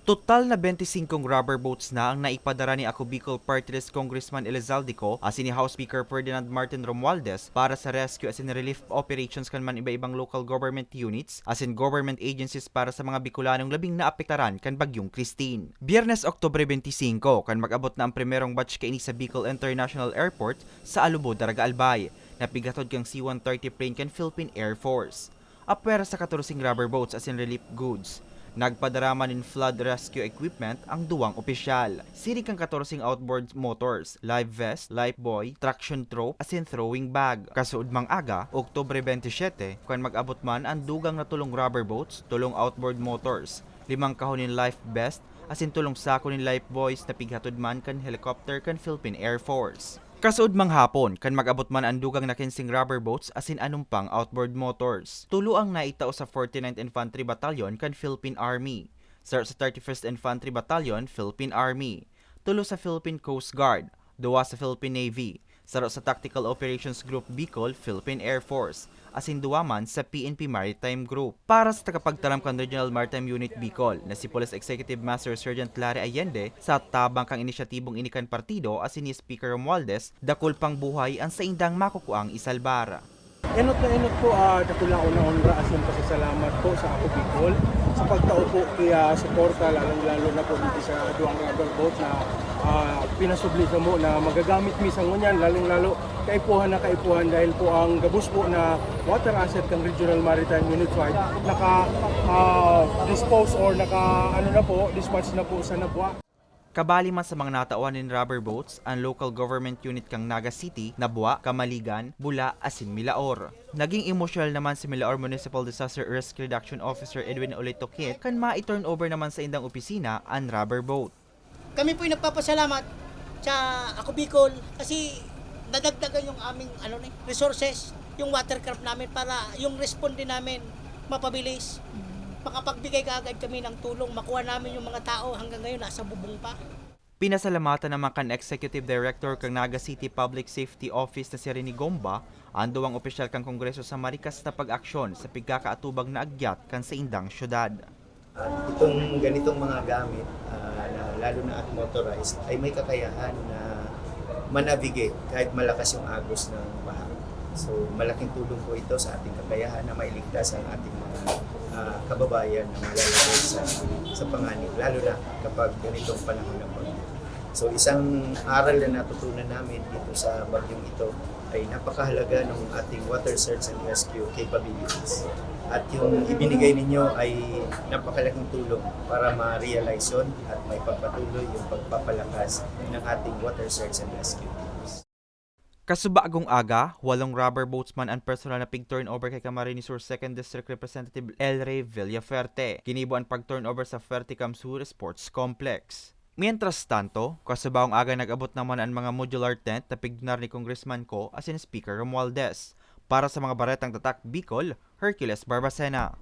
Total na 25 rubber boats na ang naipadara ni Ako Bicol Party List Congressman Elizaldico as ni House Speaker Ferdinand Martin Romualdez para sa rescue as in relief operations kan man iba-ibang local government units as in government agencies para sa mga Bicolanong labing naapektaran kan bagyong Christine. Biyernes Oktubre 25 kan mag-abot na ang primerong batch kaini sa Bicol International Airport sa Alubo, Daraga Albay. Napigatod kang C-130 plane kan Philippine Air Force. Apwera sa 14 rubber boats as in relief goods. Nagpadarama nin flood rescue equipment ang duwang opisyal. Siri kang 14 outboard motors, live vest, life buoy, traction trope, as in throwing bag. Kasuod mang aga, Oktubre 27, kung mag-abot man ang dugang na tulong rubber boats, tulong outboard motors, limang kahon nin life vest, as in tulong sako nin life buoys na pighatod man kan helicopter kan Philippine Air Force. Kasuod mang hapon, kan mag-abot man ang dugang na kinsing rubber boats asin anumpang outboard motors. Tulo ang naitao sa 49th Infantry Battalion kan Philippine Army. Sa sa 31st Infantry Battalion, Philippine Army. Tulo sa Philippine Coast Guard. Duwa sa Philippine Navy. Saro sa Tactical Operations Group Bicol, Philippine Air Force. Asin duwa man sa PNP Maritime Group. Para sa tagapagtaram kan Regional Maritime Unit Bicol na si Police Executive Master Sergeant Larry Allende sa tabang kang inisyatibong inikan partido asin ni Speaker Romualdez dakol pang buhay ang sa indang makukuang isalbara. Enot na enot po, uh, dakula una honra asin pasasalamat po sa ako Bicol sa pagtao po kaya suporta lalong lalo na po dito sa duwang rubber boat na uh, pinasubli sa mo na magagamit mi sa ngunyan lalong lalo kaipuhan na kaipuhan dahil po ang gabus po na water asset ng Regional Maritime 5 naka ah, dispose or naka ano na po dispatch na po sa Nabwa. Kabali man sa mga natawan in rubber boats, ang local government unit kang Naga City, Nabwa, Kamaligan, Bula, Asin, Milaor. Naging emotional naman si Milaor Municipal Disaster Risk Reduction Officer Edwin Olitokit kan ma-turn over naman sa indang opisina ang rubber boat. kami po'y nagpapasalamat sa Ako Bicol kasi nadagdagan yung aming ano ni resources, yung watercraft namin para yung responde namin mapabilis. Makapagbigay kaagad kami ng tulong, makuha namin yung mga tao hanggang ngayon nasa bubong pa. Pinasalamatan naman kan Executive Director kang Naga City Public Safety Office na si Rene Gomba, ang duwang opisyal kang Kongreso sa Marikas na pag-aksyon sa pigkakaatubag na agyat kan sa indang syudad. At itong ganitong mga gamit, ah, na lalo na at motorized, ay may kakayahan na manavigate kahit malakas yung agos ng baha. So malaking tulong po ito sa ating kakayahan na mailigtas ang ating mga ah, kababayan na malalagay sa, sa panganib, lalo na kapag ganitong panahon ng bagyo. So isang aral na natutunan namin dito sa bagyong ito ay napakahalaga ng ating water search and rescue capabilities. At yung ibinigay ninyo ay napakalaking tulong para ma-realize yun at may pagpatuloy yung pagpapalakas ng ating water search and rescue. Kasubagong aga, walong rubber boatsman ang personal na pig turnover kay Camarines Sur 2nd District Representative El Rey Villaferte. Kinibo ang pag-turnover sa Ferticam Sur Sports Complex. Mientras tanto, kasubagong aga nag-abot naman ang mga modular tent na pignar ni Congressman ko as in Speaker Romualdez. Para sa mga baretang tatak Bicol, Hercules Barbacena.